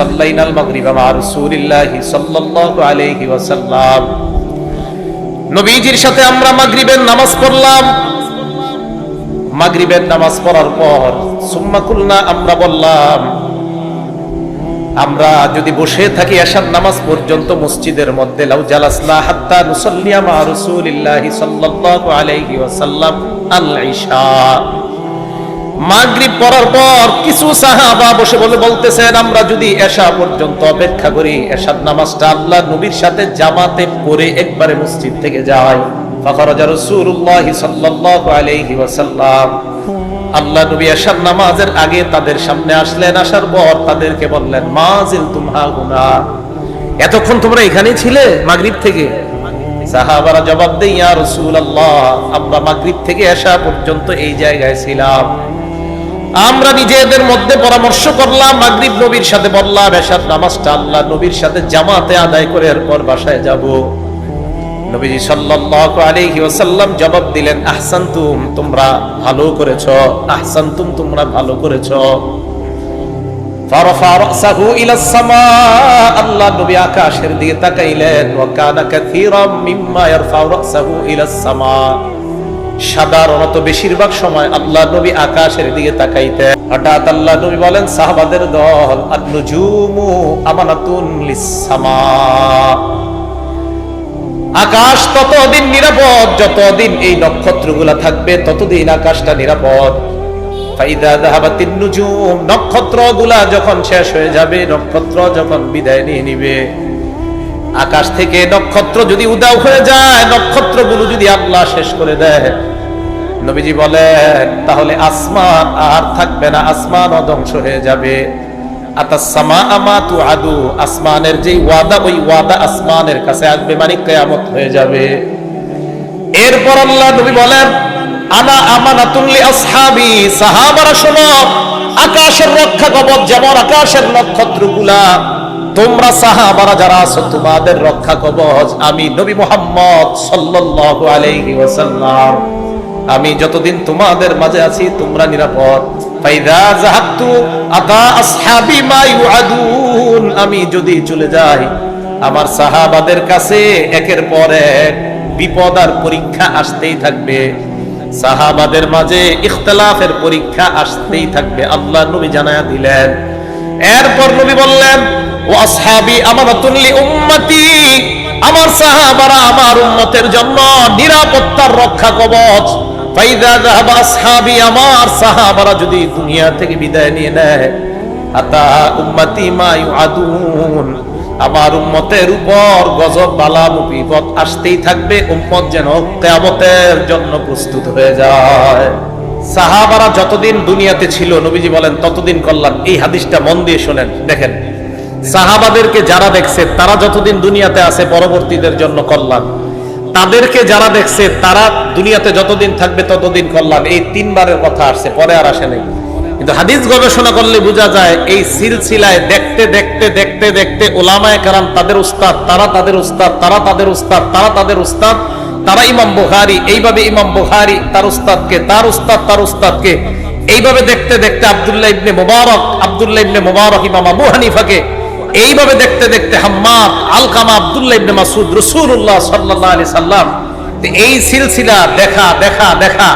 সাল্লাইনাল মাগরিবা মা রাসূলিল্লাহি সাল্লাল্লাহু আলাইহি ওয়াসাল্লাম। নবীজির সাথে আমরা মাগরিবের নামাজ পড়লাম। মাগরিবের নামাজ পড়ার পর সুম্মা কুলনা, আমরা বললাম, আমরা যদি বসে থাকি এশার নামাজ পর্যন্ত মসজিদের মধ্যে, লাউ জালাসনা হাত্তা নুসাল্লিয়া মা রাসূলিল্লাহি সাল্লাল্লাহু আলাইহি ওয়াসাল্লাম আল ইশা মাগরিব পড়ার পর কিছু সাহাবা বসে বলে, বলতেছেন, আমরা যদি এশা পর্যন্ত অপেক্ষা করি, এশার নামাজটা আল্লাহ নবীর সাথে জামাতে পড়ে একবারে মসজিদ থেকে যায়। ফাখরাজা রাসূলুল্লাহ সাল্লাল্লাহু আলাইহি ওয়াসাল্লাম। আল্লাহ নবী এশার নামাজের আগে তাদের সামনে আসলেন, আসার পর তাদেরকে বললেন মাজিল তুমহা গুনা এতক্ষণ তোমরা এখানেই ছিলে মাগরিব থেকে? সাহাবারা জবাব দেই ইয়া রাসূলুল্লাহ, আমরা মাগরিব থেকে এশা পর্যন্ত এই জায়গায় ছিলাম। আমরা নিজেদের মধ্যে পরামর্শ করলাম, মাগরিব নবীর সাথে বললাম, এশার নামাজটা আল্লাহ নবীর সাথে জামাতে আদায় করে এরপর বাসায় যাব। নবীজি সাল্লাল্লাহু আলাইহি ওয়াসাল্লাম জবাব দিলেন, আহসানতুম, তোমরা ভালো করেছ। আহসানতুম, তোমরা ভালো করেছ। ফারফা রাসাহু ইলা সামা, আল্লাহ নবী আকাশের দিকে তাকাইলেন, ওয়া কানা কাসীরাম মিম্মা ইয়ারফাউ রাসাহু ইলা সামা। সাধারণত বেশিরভাগ সময় আল্লাহ নবী আকাশের দিকে তাকাইতেন হঠাৎ আল্লাহ নবী বলেন, সাহাবাদের দল আকাশ ততদিন নিরাপদ, যতদিন এই নক্ষত্রগুলা থাকবে, ততদিন আকাশটা নিরাপদ। নক্ষত্রগুলা যখন শেষ হয়ে যাবে, নক্ষত্র যখন বিদায় নিয়ে নিবে। আকাশ থেকে নক্ষত্র যদি উদাও হয়ে যায়, নক্ষত্রগুলো যদি আল্লাহ শেষ করে দেয় নবীজি বলেন, তাহলে আসমান আর থাকবে না, আসমান অধ্বংস হয়ে যাবে। যেই ওয়াদা, ওই ওয়াদা আসমানের কাছে মানে হয়ে যাবে। এরপর আল্লাহ বলেন আনা সাহাবারা আকাশের রক্ষা কবচ যেমন আকাশের নক্ষত্রগুলা, তোমরা সাহাবারা যারা আছো, তোমাদের রক্ষা কবচ আমি নবী মোহাম্মদ সাল্লাল্লাহু আলাইহি ওয়াসাল্লাম আমি যতদিন তোমাদের মাঝে আছি, তোমরা নিরাপদ। আমি যদি চলে যাই, আমার সাহাবাদের কাছে একের পর এক বিপদ আর পরীক্ষা আসতেই থাকবে। সাহাবাদের মাঝে ইখতলাফের পরীক্ষা আসতেই থাকবে, আল্লাহ নবী জানায়া দিলেন। এরপর নবী বললেন, ও আসহাবি আমানাতুন লি উম্মতি, আমার সাহাবারা আমার উম্মতের জন্য নিরাপত্তার রক্ষা কবচ। আমার সাহাবারা যদি দুনিয়া থেকে বিদায় নিয়ে নেয় উম্মতের উপর গজব, বালা আসতেই থাকবে, উম্মত যেন কিয়ামতের জন্য প্রস্তুত হয়ে যায়। সাহাবারা যতদিন দুনিয়াতে ছিল, নবীজি বলেন, ততদিন কল্যাণ। এই হাদিসটা মন দিয়ে শোনেন, দেখেন। সাহাবাদেরকে যারা দেখছে, তারা যতদিন দুনিয়াতে আছে, পরবর্তীদের জন্য কল্যাণ। তাদেরকে যারা দেখছে, তারা দুনিয়াতে যতদিন থাকবে ততদিন কল্যাণ। এই তিনবারের কথা আসছে, পরে আর আসে নাই। কিন্তু হাদিস গবেষণা করলে বোঝা যায়, এই সিলসিলায় দেখতে দেখতে দেখতে দেখতে ওলামায় কারাম তাদের উস্তাদ, তারা তাদের উস্তাদ, তারা তাদের উস্তাদ, তারা তাদের উস্তাদ, তারা ইমাম বুখারি, এইভাবে ইমাম বুখারি তার উস্তাদকে, তার উস্তাদ, তার উস্তাদকে, এইভাবে দেখতে দেখতে আব্দুল্লাহ ইবনে মুবারক, আব্দুল্লাহ ইবনে মুবারক, ইমাম আবু হানিফাকে এইভাবে দেখতে দেখতে হাম্মাদ আলকামা আব্দুল্লাহ ইবনে মাসুদ রাসূলুল্লাহ সাল্লাল্লাহু আলাইহি সাল্লাম তো এই সিলসিলা দেখা দেখা দেখা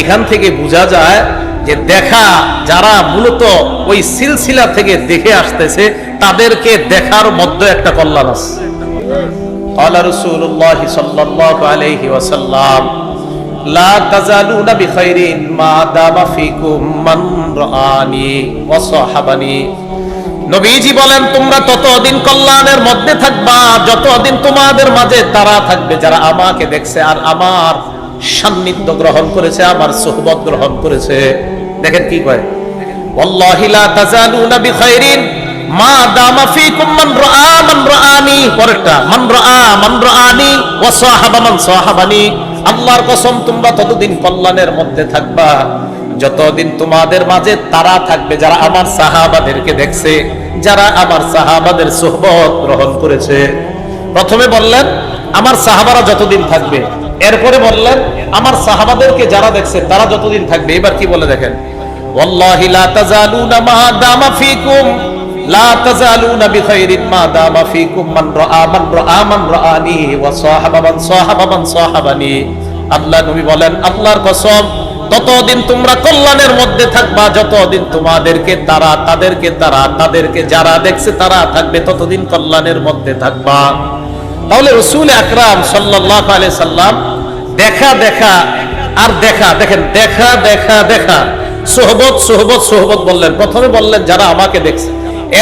এখান থেকে বোঝা যায় যে দেখা যারা মূলত ওই সিলসিলা থেকে দেখে আসতেছে তাদেরকে দেখার মধ্যে একটা কল্যাণ আছে قال رسول الله صلى الله عليه وسلم لا تزالون بخير ما دام فيكم من رآني وصاحبني নবীজি বলেন, তোমরা ততদিন কল্যাণের মধ্যে থাকবা, যতদিন তোমাদের মাঝে তারা থাকবে, যারা আমাকে দেখছে আর আমার সান্নিধ্য গ্রহণ করেছে, আমার সোহবত গ্রহণ করেছে। দেখেন কি কয়? আল্লাহর কসম, তোমরা ততদিন কল্যাণের মধ্যে থাকবা। যতদিন তোমাদের মাঝে তারা থাকবে, যারা আমার সাহাবাদেরকে দেখছে, যারা আমার সাহাবাদের সোহবত গ্রহণ করেছে। প্রথমে বললেন, আমার সাহাবারা যতদিন থাকবে। এরপরে বললেন, আমার সাহাবাদেরকে যারা দেখছে, তারা যতদিন থাকবে। এবার কি বলে দেখেন আল্লাহ নবী বলেন, আল্লাহর কসম ততদিন তোমরা কল্যাণের মধ্যে থাকবা, যতদিন তোমাদেরকে তারা, তাদেরকে তারা, তাদেরকে যারা দেখছে তারা থাকবে, ততদিন কল্যাণের মধ্যে থাকবা। তাহলে রসুল আকরাম সাল্লাহ আলাই সাল্লাম দেখা দেখা, আর দেখা, দেখেন, দেখা দেখা দেখা, সোহবত সোহবত সোহবত বললেন। প্রথমে বললেন, যারা আমাকে দেখছে।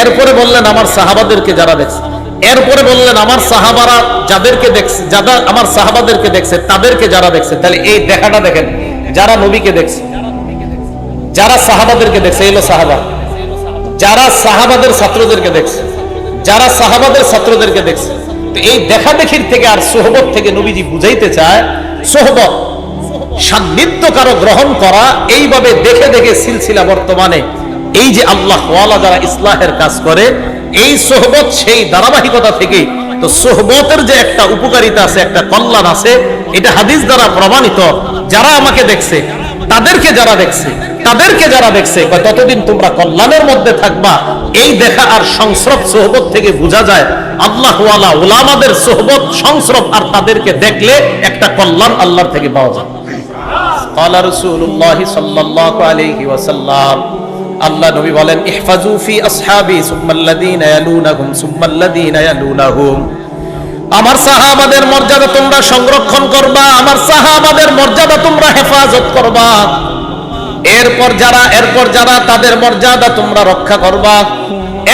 এরপরে বললেন, আমার সাহাবাদেরকে যারা দেখছে। এরপরে বললেন, আমার সাহাবারা যাদেরকে দেখছে যারা আমার সাহাবাদেরকে দেখছে, তাদেরকে যারা দেখছে। তাহলে এই দেখাটা দেখেন যারা নবীকে দেখছে, যারা সাহাবাদেরকে দেখছে এলো সাহাবা। যারা সাহাবাদের ছাত্রদেরকে দেখছে, যারা সাহাবাদের ছাত্রদেরকে দেখছে, তো এই দেখা দেখির থেকে আর সোহবত থেকে নবীজি বুঝাইতে চায়, সোহবত সান্নিধ্য কারও গ্রহণ করা, এইভাবে দেখে দেখে সিলসিলা বর্তমানে, এই যে আল্লাহ যারা ইসলাহের কাজ করে, এই সোহবত সেই ধারাবাহিকতা থেকে, তো সোহবতের যে একটা উপকারিতা আছে, একটা কল্যাণ আছে, এটা হাদিস দ্বারা প্রমাণিত যারা আমাকে দেখছে তাদেরকে যারা দেখছে তাদেরকে যারা দেখছে কয় ততদিন তোমরা কল্যাণের মধ্যে থাকবা এই দেখা আর সংস্রব সোহবত থেকে বোঝা যায় আল্লাহ ওয়ালা ওলামাদের সোহবত সংস্রব আর তাদেরকে দেখলে একটা কল্যাণ আল্লাহর থেকে পাওয়া যায় قال رسول الله صلى الله عليه وسلم আল্লাহ নবী বলেন ইহফাজু ফি আসহাবি সুম্মাল্লাযীনা ইয়ালুনাহুম সুম্মাল্লাযীনা ইয়ালুনাহুম আমার সাহাবাদের মর্যাদা তোমরা সংরক্ষণ করবা, আমার সাহাবাদের মর্যাদা তোমরা হেফাজত করবা। এরপর যারা এরপর যারা তাদের মর্যাদা তোমরা রক্ষা করবা।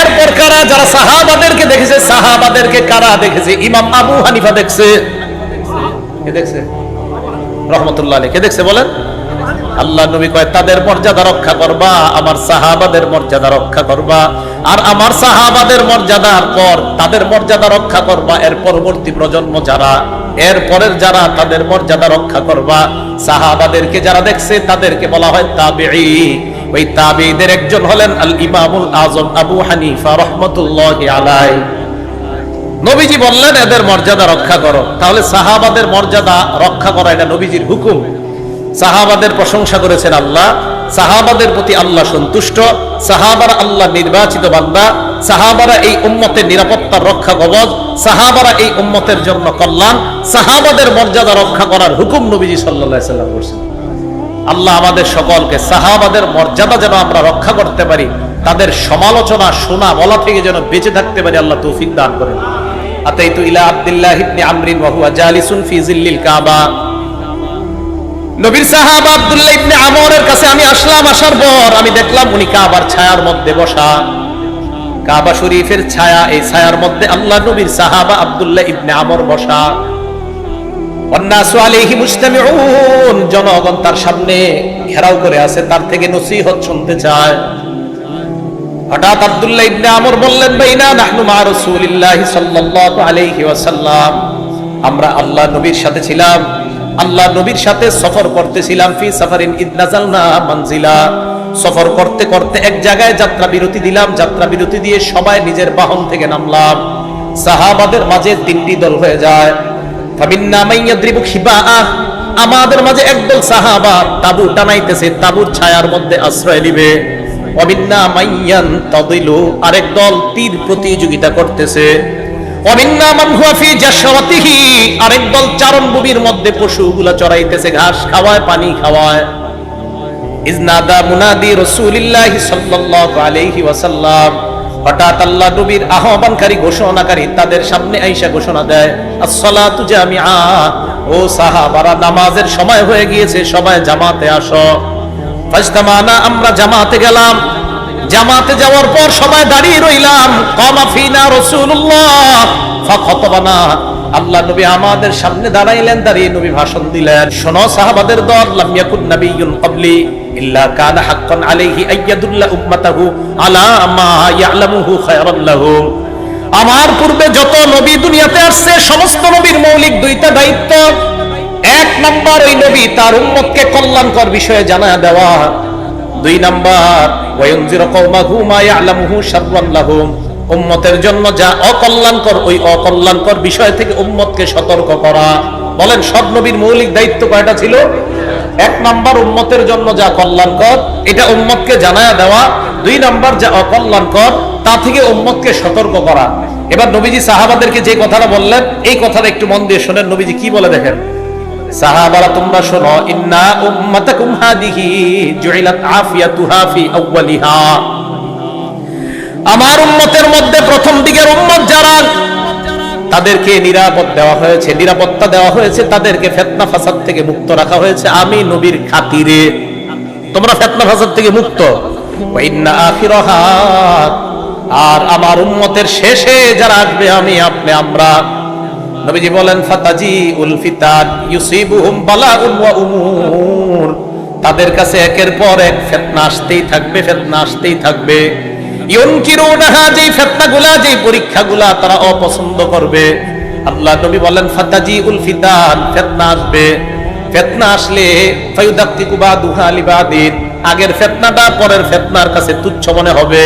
এরপর কারা, যারা সাহাবাদেরকে দেখেছে, সাহাবাদেরকে কারা দেখেছে? ইমাম আবু হানিফা দেখছে। কে দেখছে? রহমতুল্লাহ আলী কে দেখছে বলেন? আল্লাহ নবী কয়, তাদের মর্যাদা রক্ষা করবা, আমার সাহাবাদের মর্যাদা রক্ষা করবা। আর আমার সাহাবাদের মর্যাদার পর তাদের মর্যাদা রক্ষা করবা, এর পরবর্তী প্রজন্ম যারা, এর পরের যারা তাদের মর্যাদা রক্ষা করবা, সাহাবাদেরকে যারা দেখছে তাদেরকে বলা হয় তাবেঈ। ওই তাবেঈদের একজন হলেন আল ইমামুল আজম আবু হানিফা রহমতুল্লাহি আলাই নবীজি বললেন, এদের মর্যাদা রক্ষা করো। তাহলে সাহাবাদের মর্যাদা রক্ষা করা এটা নবীজির হুকুম। সাহাবাদের প্রশংসা করেছেন আল্লাহ। সাহাবাদের প্রতি আল্লাহ সন্তুষ্ট, সাহাবারা আল্লাহ নির্বাচিত বান্দা, সাহাবারা এই উম্মতের নিরাপত্তার রক্ষা কবচ সাহাবারা এই উম্মতের জন্য কল্যাণ, সাহাবাদের মর্যাদা রক্ষা করার হুকুম নবীজি সাল্লাহ সাল্লাম করছেন। আল্লাহ আমাদের সকলকে সাহাবাদের মর্যাদা যেন আমরা রক্ষা করতে পারি, তাদের সমালোচনা শোনা বলা থেকে যেন বেঁচে থাকতে পারি আল্লাহ তৌফিক দান করেন। আতাইতু ইলা আব্দুল্লাহ ইবনে আমরিন ওয়া হুয়া জালিসুন ফি জিল্লিল কাবা। নবীর সাহাব আব্দুল্লাহ ইবনে আমরের কাছে আমি আসলাম, আসার পর আমি দেখলাম উনি কাবার ছায়ার মধ্যে বসা। কাবা শরীফের ছায়া, এই ছায়ার মধ্যে আল্লাহ নবীর সাহাবা আব্দুল্লাহ ইবনে আমর বসা। জনগণ তার সামনে ঘেরাও করে আছে, তার থেকে নসিহত শুনতে চায়। হঠাৎ আব্দুল্লাহ ইবনে আমর বললেন, বাইনা নাহনু মা রাসূলিল্লাহি সাল্লাল্লাহু আলাইহি ওয়াসাল্লাম, আমরা আল্লাহ নবীর সাথে ছিলাম। আল্লাহ নবীর সাথে সফর করতেছিলাম ফি সাফারিন ইদ নাযালনা মানজিলা। সফর করতে করতে এক জায়গায় যাত্রা বিরতি দিলাম, যাত্রা বিরতি দিয়ে সবাই নিজের বাহন থেকে নামলাম। সাহাবাদের মাঝে তিনটি দল হয়ে যায়। আমাদের মাঝে একদল সাহাবা তাবু টানাইতেছে, তাবুর ছায়ার মধ্যে আশ্রয় নিবে। অমিন্না মাইয়ান তাদিলু আরেক দল তীর প্রতিযোগিতা করতেছে। আরেক দল চারণ ভূমির মধ্যে পশুগুলা চড়াইতেছে, ঘাস খাওয়ায়, পানি খাওয়ায়। ইজনাদা মুনাদি রাসূলিল্লাহ সাল্লাল্লাহু আলাইহি ওয়াসাল্লাম। হঠাৎ আল্লাহ নবীর আহ্বানকারী ঘোষণাকারী তাদের সামনে আইসা ঘোষণা দেয়, আসসালাতু জামিআ। ও সাহাবারা, নামাজের সময় হয়ে গিয়েছে, সবাই জামাতে আসো। ফাজতামানা, আমরা জামাতে গেলাম। জামাতে যাওয়ার পর সবাই দাঁড়িয়ে রইলাম। কমা ফিনা রাসূলুল্লাহ। ফাখতাবানা। আল্লাহ নবী আমাদের সামনে দাঁড়াইলেন, দাঁড়িয়ে নবী ভাষণ দিলেন। শোনো সাহাবাদের দল, লাম ইয়াকুন নাবিয়্যুন ক্বাবলি ইল্লা কানা হাক্কান আলাইহি আইয়াদুল্লা উম্মাতাহু আলা মা ইয়ালামুহু লাহুম আমার পূর্বে যত নবী দুনিয়াতে আসছে, সমস্ত নবীর মৌলিক দুইটা দায়িত্ব। এক নাম্বার ওই নবী তার উম্মতকে কল্যাণকর বিষয়ে জানা দেওয়া। দুই নাম্বার, ওয়ায়ুনজির কওমাহু মা ইয়ালামুহু শাররান লাহুম উম্মতের জন্য যা অকল্যাণকর, ওই অকল্যাণকর বিষয় থেকে উম্মতকে সতর্ক করা। বলেন, সব নবীর মৌলিক দায়িত্ব কয়টা ছিল? এক নাম্বার, উম্মতের জন্য যা কল্যাণকর, এটা উম্মতকে জানায়া দেওয়া। দুই নাম্বার, যা অকল্যাণকর, তা থেকে উম্মতকে সতর্ক করা। এবার নবীজি সাহাবাদেরকে যে কথাটা বললেন, এই কথাটা একটু মন দিয়ে শোনেন। নবীজি কি বলে দেখেন? সাহাবারা তোমরা শোনো, ইন্না উম্মাতাকুম হাদিহি জুইলাত আফিয়াতুহা ফি আমার উম্মতের মধ্যে প্রথম দিকের উম্মত যারা, তাদেরকে নিরাপদ দেওয়া হয়েছে, নিরাপত্তা দেওয়া হয়েছে, তাদেরকে ফেতনা ফাসাদ থেকে মুক্ত রাখা হয়েছে। আমি নবীর খাতিরে। তোমরা ফেতনা ফাসাদ থেকে মুক্ত? আর আমার উম্মতের শেষে যারা আসবে, আমি, আপনি, আমরা। নবীজি বলেন ফাতাজি উল ফিতান ইউসিবুহুম বালাউন ওয়া উমুর। তাদের কাছে একের পর এক ফিতনা আসতেই থাকবে, ফিতনা আসতেই থাকবে। ইউনকিরুনাহা যেই ফিতনাগুলা, যেই পরীক্ষাগুলা তারা অপছন্দ করবে। আল্লাহ নবী বলেন ফাতাজি উল ফিতান, ফিতনা আসবে। ফিতনা আসলে ফায়ুদাক্তিকু বাদুহা লিবাদিন। আগের ফিতনাটা পরের ফিতনার কাছে তুচ্ছ মনে হবে।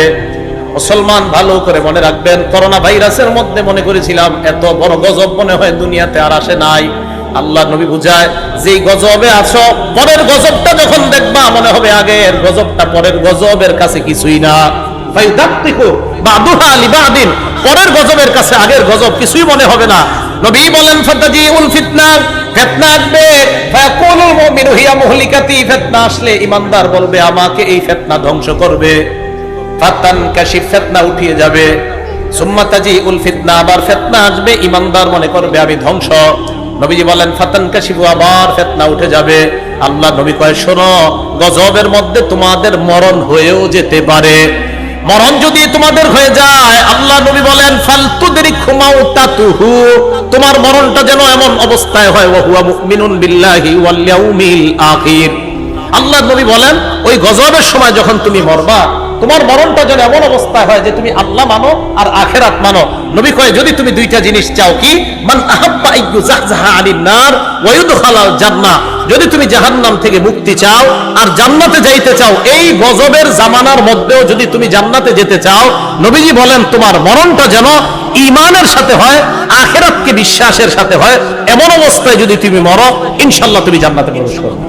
মুসলমান ভালো করে মনে রাখবেন, করোনা ভাইরাসের মধ্যে মনে করেছিলাম, এত বড় গজব মনে হয় দুনিয়াতে আর আসে নাই। আল্লাহ নবী বুঝায়, যেই গজবে আছো, পরের গজবটা যখন দেখবা, মনে হবে আগের গজবটা, পরের গজবের কাছে কিছুই না। পরের গজবের কাছে আগের গজব কিছুই মনে হবে না। নবী বলেন ফাতাজি উল ফিতনা ফিতনা আসবে। ফায়াকুলুল মুমিনু, হিয়া মুহলিকাতি, ফিতনা আসলে ইমানদার বলবে, আমাকে এই ফিতনা ধ্বংস করবে। ফাতান কাশিফ উঠিয়ে যাবে। ফিতনা, আবার আসবে মনে করবে আমি ধ্বংস। নবীজি বলেন ফাতান কাশিফু, আবার উঠে যাবে। আল্লাহ নবী কয়, শোনো, গজবের মধ্যে তোমাদের মরণ হয়েও যেতে পারে। মরণ যদি তোমাদের হয়ে যায়, আল্লাহ নবী বলেন ফালতুদেরি খুমাও তাতুহু তোমার মরণটা যেন এমন অবস্থায় হয় ওয়া হুয়া মুমিনুন বিল্লাহি ওয়াল ইয়াউমিল আখির। আল্লাহ নবী বলেন, ওই গজবের সময় যখন তুমি মরবা তোমার মরণটা যেন এমন অবস্থায় হয় যে তুমি আল্লাহ মানো আর আখেরাত মানো। নবী কয়, যদি তুমি দুইটা জিনিস চাও কি? যদি তুমি জাহান্নাম থেকে মুক্তি চাও আর জান্নাতে যাইতে চাও, এই গজবের জামানার মধ্যেও যদি তুমি জান্নাতে যেতে চাও, নবীজি বলেন, তোমার মরণটা যেন ইমানের সাথে হয়, আখেরাতকে বিশ্বাসের সাথে হয়। এমন অবস্থায় যদি তুমি মরো ইনশাল্লাহ তুমি জান্নাতে প্রবেশ করবে।